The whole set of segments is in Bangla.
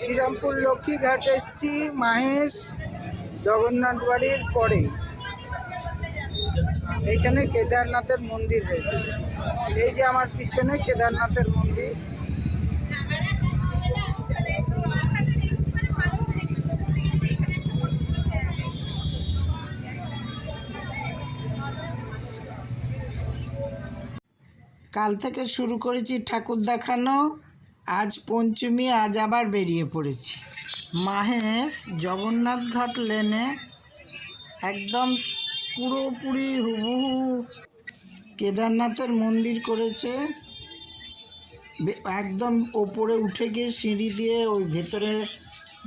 শ্রীরামপুর লক্ষ্মীঘাট এসছি, মাহেশ, জগন্নাথ বাড়ির পরে। এখানে কেদারনাথের মন্দির রয়েছে। এই যে আমার পিছনে কেদারনাথের মন্দির। কাল থেকে শুরু করেছি ঠাকুর দেখানো। আজ পঞ্চমী, আজ আবার বেরিয়ে পড়েছি। মাহেশ জগন্নাথ ঘাট লেনে একদম পুরোপুরি হুবহু কেদারনাথের মন্দির করেছে। একদম ওপরে উঠে গিয়ে সিঁড়ি দিয়ে ওই ভেতরে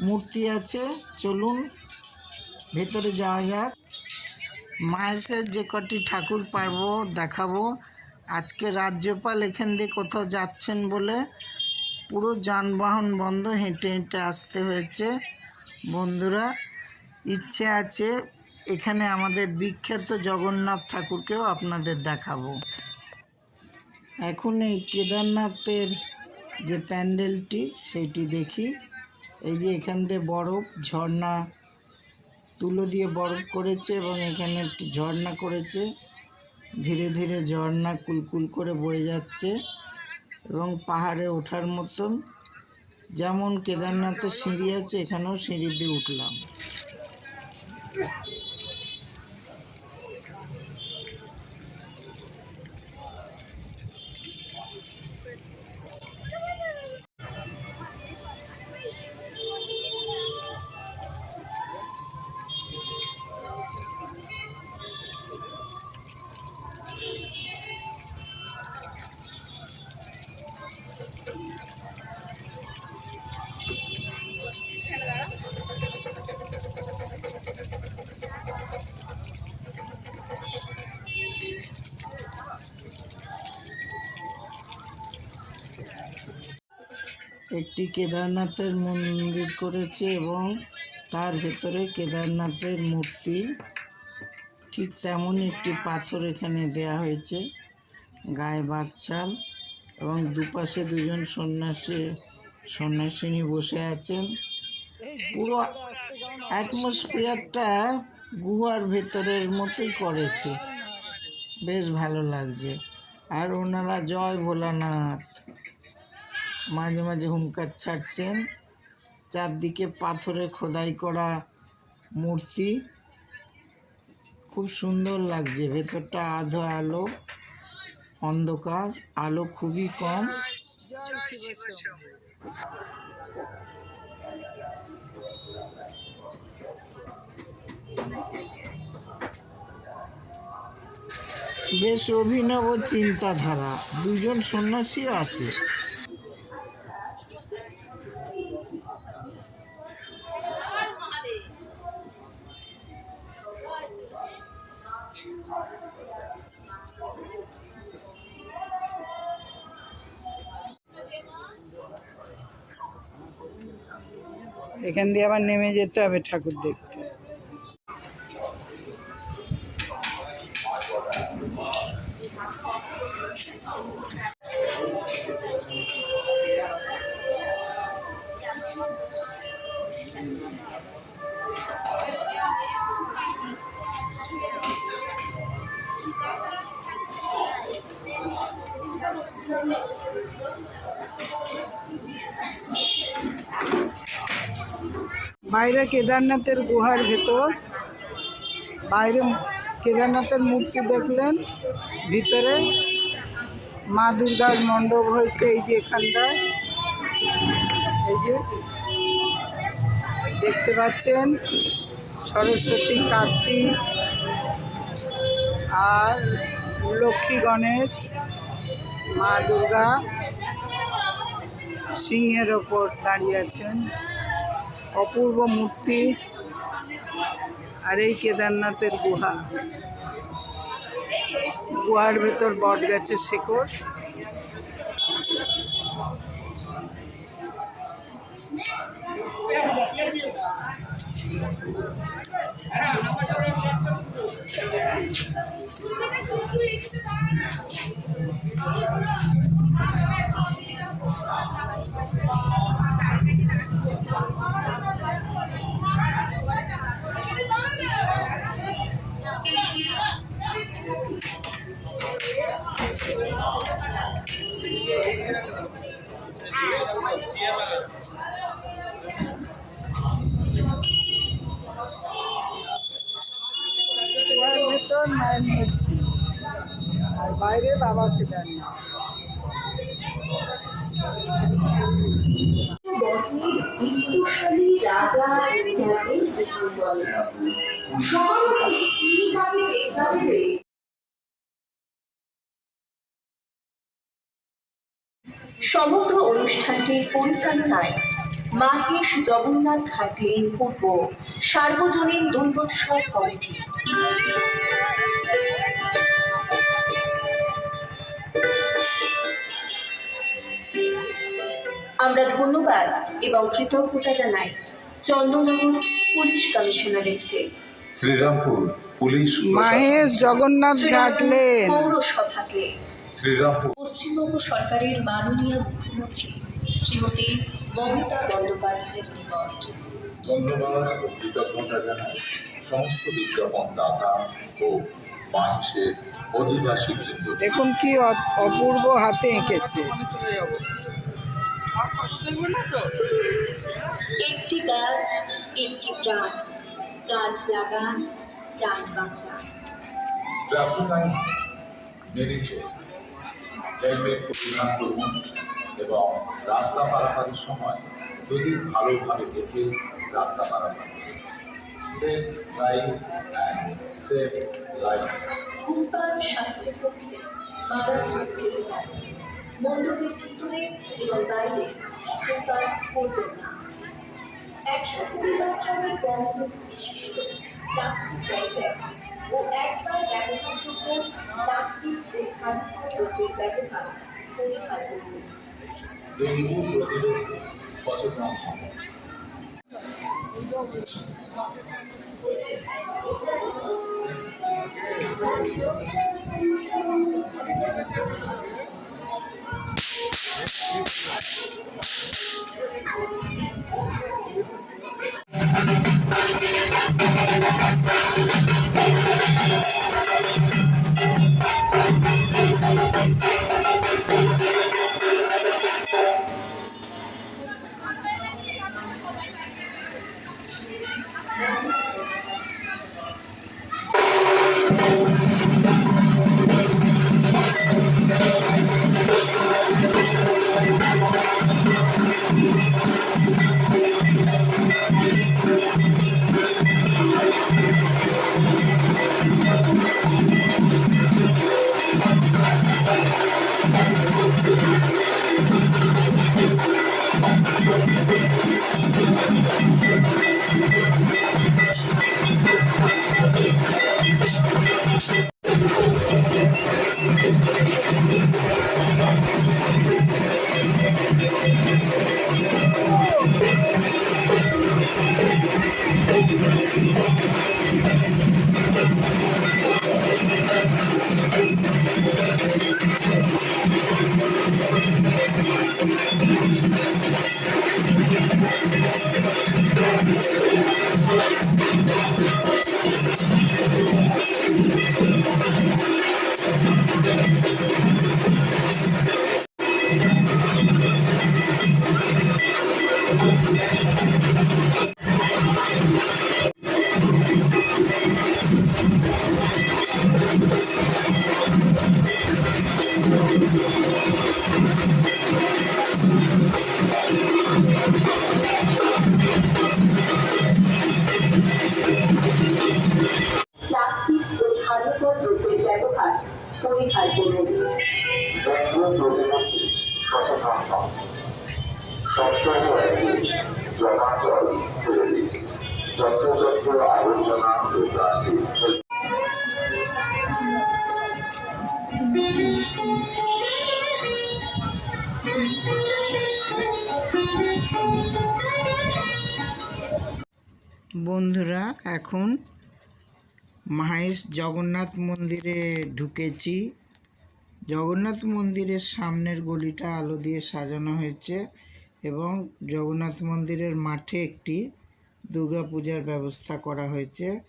মূর্তি আছে। চলুন ভেতরে যাওয়া যাক। মাহেশের যে কটি ঠাকুর পারব দেখাবো। আজকে রাজ্যপাল এখান দিয়ে কোথাও যাচ্ছেন বলে পুরো যানবাহন বন্ধ, হেঁটে হেঁটে আসতে হয়েছে। বন্ধুরা, ইচ্ছে আছে, এখানে আমাদের বিখ্যাত জগন্নাথ ঠাকুরকেও আপনাদের দেখাবো। এখন এই কেদারনাথের যে প্যান্ডেলটি, সেটি দেখি। এই যে এখান দিয়ে বরফ, ঝর্ণা তুলো দিয়ে বরফ করেছে এবং এখানে একটি ঝর্ণা করেছে। ধীরে ধীরে ঝর্ণা কুলকুল করে বয়ে যাচ্ছে। এবং পাহাড়ে ওঠার মতন। যেমন কেদারনাথের সিঁড়ি আছে এখানেও সিঁড়ি দিয়ে উঠলাম। একটি কেদারনাথের মন্দির করেছে এবং তার ভেতরে কেদারনাথের মূর্তি। ঠিক তেমনই একটি পাথর এখানে দেয়া হয়েছে, গায়ে বাগছাল এবং দুপাশে দুজন সন্ন্যাসী, সন্ন্যাসিনী বসে আছেন। পুরো অ্যাটমসফিয়ারটা গুহার ভেতরের মতোই করেছে। বেশ ভালো লাগছে। আর ওনারা জয় ভোলানাথ। মাঝে মাঝে হুঙ্কার ছাড়ছেন। চারদিকে পাথরে খোদাই করা মূর্তি। খুব সুন্দর লাগছে, ভেতরটা আধো আলো, অন্ধকার, আলো খুবই কম। বেশ অভিনব চিন্তাধারা, দুজন সন্ন্যাসী আছে। এখান দিয়ে আবার নেমে যেতে হবে ঠাকুর দেখতে বাইরে কেদারনাথের গুহার ভেতর, বাইরে কেদারনাথের মূর্তি দেখলেন, ভিতরে মা দুর্গার মণ্ডপ হয়েছে এই যে এখানটায়। এই যে দেখতে পাচ্ছেন সরস্বতী, কার্তিক আর লক্ষ্মী গণেশ, মা দুর্গা সিংহের ওপর দাঁড়িয়ে আছেন। অপূর্ব মূর্তি আর এই কেদারনাথের গুহা গুহার ভেতর বট গাছের শেকড় আর বাইরে বাবাকে দেন না রাজা ইতিহাসের বিস্ময় সমারোহে কীভাবে দেখতে সমগ্র অনুষ্ঠানটির পরিচালনায় মাহেশ জগন্নাথ ঘাটের পূর্ব সার্বজনীন দুর্গোৎসব কমিটি আমরা ধন্যবাদ এবং কৃতজ্ঞতা জানাই চন্দ্রনগর পুলিশ কমিশনারেটকে। শ্রীরামপুর পুলিশ মাহেশ জগন্নাথ ঘাটলেন পৌরসভাকে। শ্রীরামপুর। পশ্চিমবঙ্গ সরকারের মাননীয় মুখ্যমন্ত্রী শ্রীমতী মমতা বন্দ্যোপাধ্যায়ের নিকট ধন্যবাদ ও কৃতজ্ঞতা জানাই সমস্ত বিজ্ঞাপন দাতা ও মানুষের অধিবাসী বৃন্দ। দেখুন কি অপূর্ব হাতে এঁকেছে। একটি গাছ একটি প্রাণ গাছ লাগান প্রাণ বাঁচান। হেলমেট পরিধান করুন এবং রাস্তা পারাপারের সময় যদি ভালোভাবে দেখে রাস্তা পারাপার safe drive and safe life একশো কুড়ি ও একবার plastic খাদ্য ব্যবহার পরিহার করুন ডেঙ্গু প্রতিরোধে সচেতন হন প্লাস্টিক বন্ধুরা, এখন মাহেশ জগন্নাথ মন্দিরে ঢুকেছি। জগন্নাথ মন্দিরের সামনের গলিটা আলো দিয়ে সাজানো হয়েছে এবং জগন্নাথ মন্দিরের মাঠে একটি দুর্গাপূজার ব্যবস্থা করা হয়েছে।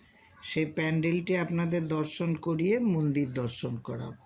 সেই প্যান্ডেলটি আপনাদের দর্শন করিয়ে মন্দির দর্শন করাব।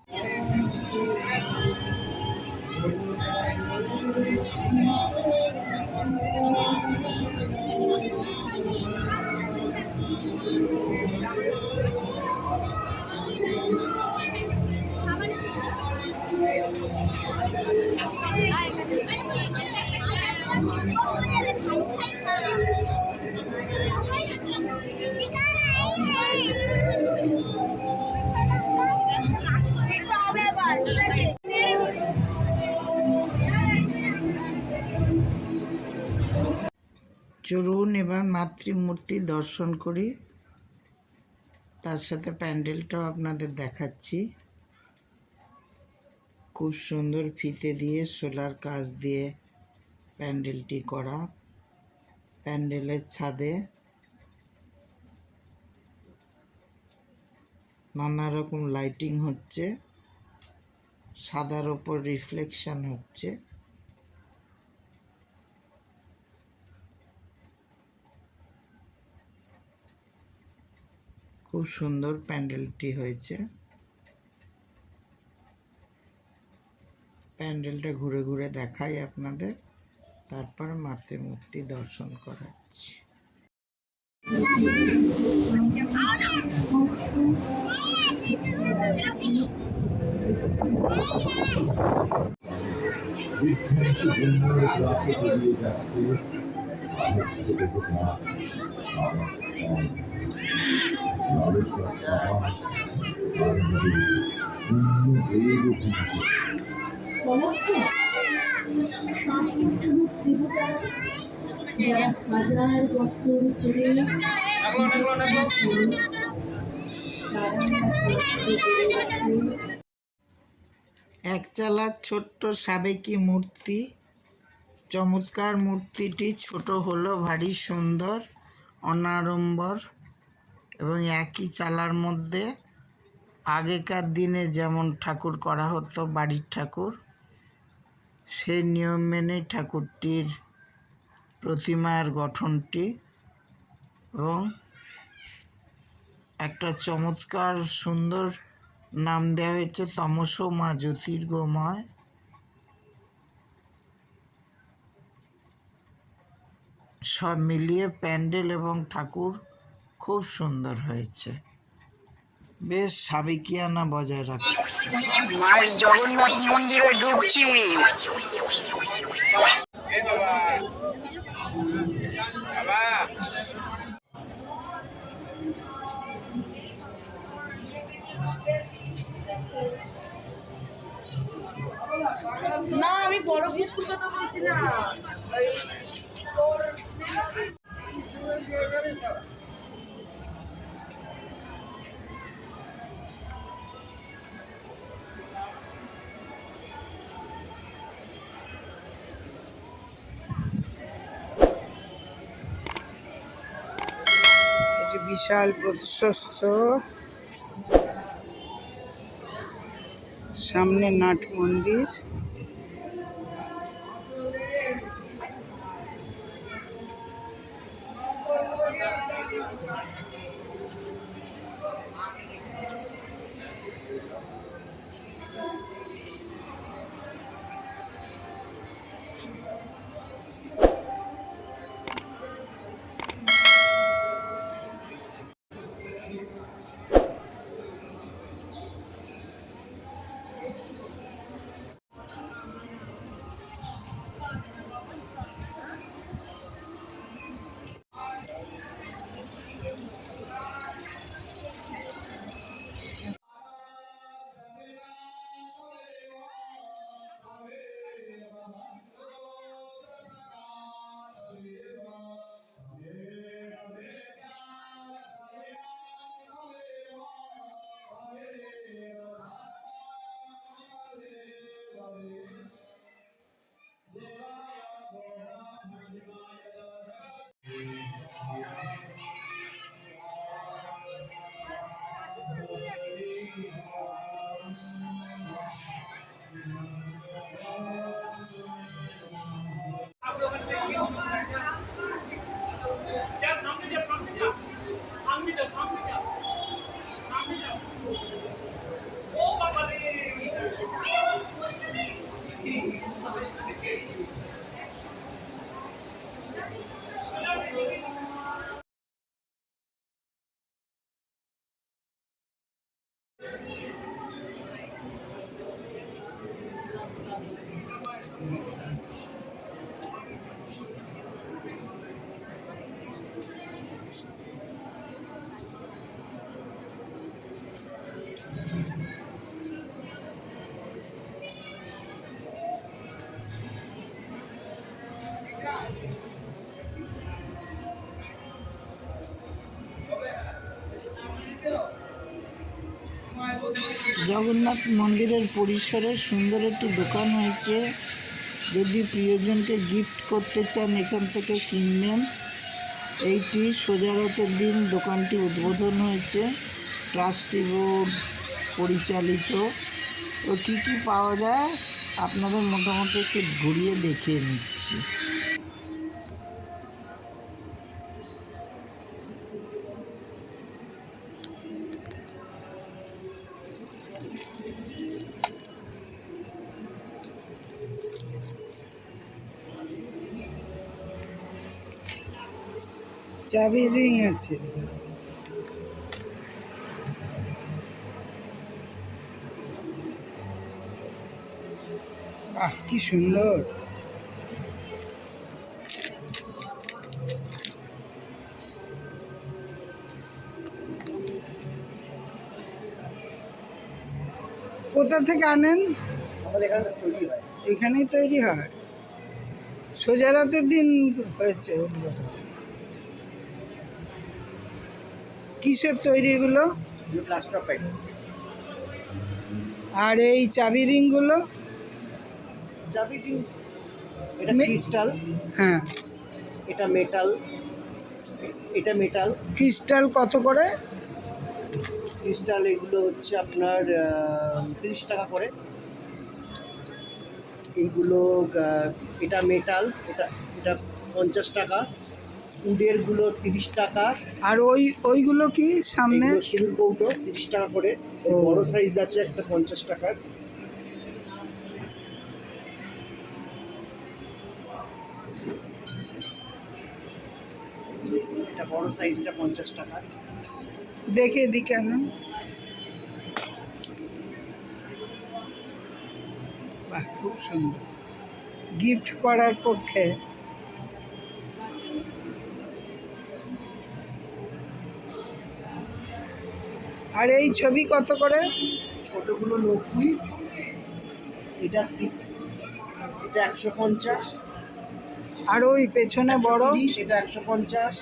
চলুন এবার মাতৃমূর্তি দর্শন করি। তার সাথে প্যান্ডেলটাও আপনাদের দেখাচ্ছি। খুব সুন্দর ফিতে দিয়ে সোলার কাজ দিয়ে প্যান্ডেলটি করা। প্যান্ডেলের ছাদে নানা রকম লাইটিং হচ্ছে, সাদার ওপর রিফ্লেকশন হচ্ছে। খুব সুন্দর প্যান্ডেলটি হয়েছে। প্যান্ডেলটা ঘুরে ঘুরে দেখাই আপনাদের। তারপর মাতৃমূর্তি দর্শন করাচ্ছি। ধরে একচালা ছোট্ট সাবেকি মূর্তি, চমৎকার মূর্তিটি ছোট হলো, ভারী সুন্দর, অনাড়ম্বর এবং একই চালার মধ্যে আগেকার দিনে যেমন ঠাকুর করা হতো, বাড়ির ঠাকুর। সেই নিয়ম মেনে ঠাকুরটির প্রতিমার গঠনটি এবং একটা চমৎকার সুন্দর নাম দেওয়া হয়েছে তমস মা জ্যোতির্গময়। সব মিলিয়ে প্যান্ডেল এবং ঠাকুর খুব সুন্দর হয়েছে। বেশ সাবেকিয়ানা বজায় রাখে। মায়ের জগন্নাথ মন্দিরে ঢুকছি। বিশাল প্রশস্ত। সামনে নাট মন্দির। জগন্নাথ মন্দিরের পরিসরে সুন্দর একটি দোকান হয়েছে। যদি প্রিয়জনকে গিফট করতে চান, এখান থেকে কিনবেন। এইটি সোজারতের দিন দোকানটি উদ্বোধন হয়েছে। ট্রাস্টি বোর্ড পরিচালিত। ও কী কী পাওয়া যায়? আপনাদের মোটামুটি একটু ঘুরিয়ে দেখিয়ে নিচ্ছি চাবি রিং আছে। আহ কি সুন্দর। কোথা থেকে আনেন? এখানেই তৈরি হয়। সোজা রাতের দিন হয়েছে উদ্বোধন কিসের তৈরি এগুলো? প্লাস্টার আর এই চাবি রিংগুলো? চাবি রিং এটা ক্রিস্টাল। হ্যাঁ। এটা মেটাল। এটা মেটাল। ক্রিস্টাল কত করে? ক্রিস্টাল এগুলো হচ্ছে আপনার তিরিশ টাকা করে। এইগুলো এটা মেটাল এটা এটা পঞ্চাশ টাকা। উডেরগুলো তিরিশ টাকা। আর ওই ওইগুলো কি সামনে? সিঁদুর কৌটো তিরিশ টাকা করে। বড় সাইজ আছে একটা পঞ্চাশ টাকার। এটা বড় সাইজটা পঞ্চাশ টাকা। দেখে দি কেন? বাহ খুব সুন্দর। গিফট করার পক্ষে। আর এই ছবি কত করে? ছোটগুলো নব্বই এটা এটা একশো পঞ্চাশ। আর ওই পেছনে বড়? সেটা একশো পঞ্চাশ।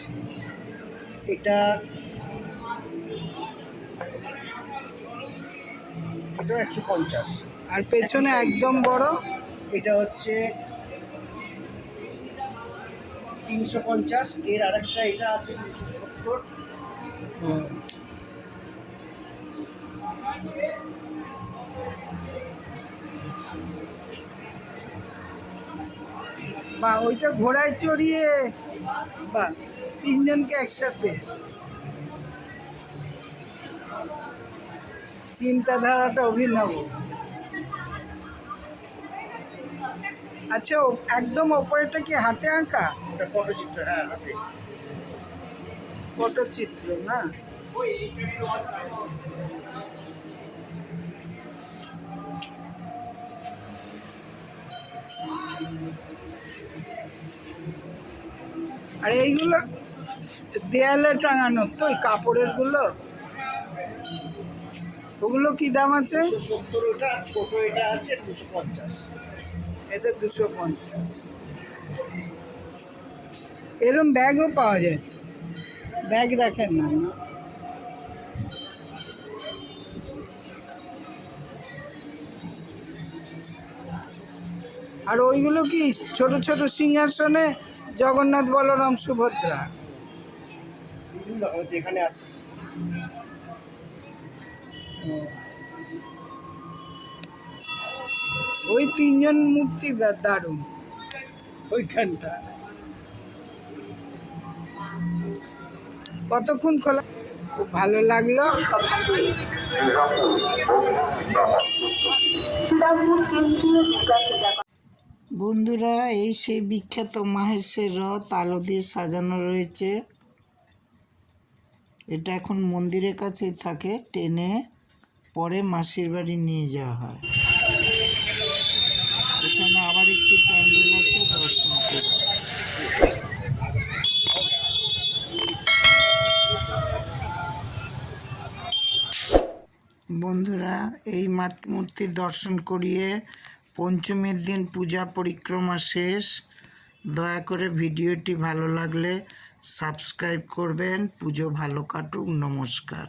এটা এটা একশো পঞ্চাশ। আর পেছনে একদম বড়? এটা হচ্ছে তিনশো পঞ্চাশ। এর আরেকটা এটা আছে তিনশো সত্তর। বা ওইটা ঘোড়ায় চড়িয়ে বা তিনজনকে একসাথে। চিন্তাধারাটা অভিনব। আচ্ছা একদম ওপরেটা কি হাতে আঁকা? পটচিত্র হ্যাঁ হাতে। পটচিত্র না? আর এইগুলো দেয়ালে টাঙানো তো ওই কাপড়েরগুলো ওগুলো কি দাম আছে? দুশো এটা পঞ্চাশ। এরম ব্যাগও পাওয়া যায়। ব্যাগ রাখেন না? আর ওইগুলো কি ছোট ছোট সিংহাসনে জগন্নাথ বলরাম সুভদ্রা। যেখানে আছে। ওই তিনজন মূর্তি দারুণ। ওইখানটা। কতক্ষণ খোলা? খুব ভালো লাগল। বন্ধুরা, এই সেই বিখ্যাত মাহেশের রথ, আলো দিয়ে সাজানো রয়েছে। এটা এখন মন্দিরের কাছেই থাকে, টেনে পরে মাসির বাড়ি নিয়ে যাওয়া হয়। এখানে আবার একটি প্যান্ডেল আছে, দর্শন বন্ধুরা, এই মাত মূর্তির দর্শন করিয়ে পঞ্চমীর দিন পূজা পরিক্রমা শেষ। দয়া করে ভিডিওটি ভালো লাগলে সাবস্ক্রাইব করবেন। পুজো ভালো কাটুক। নমস্কার।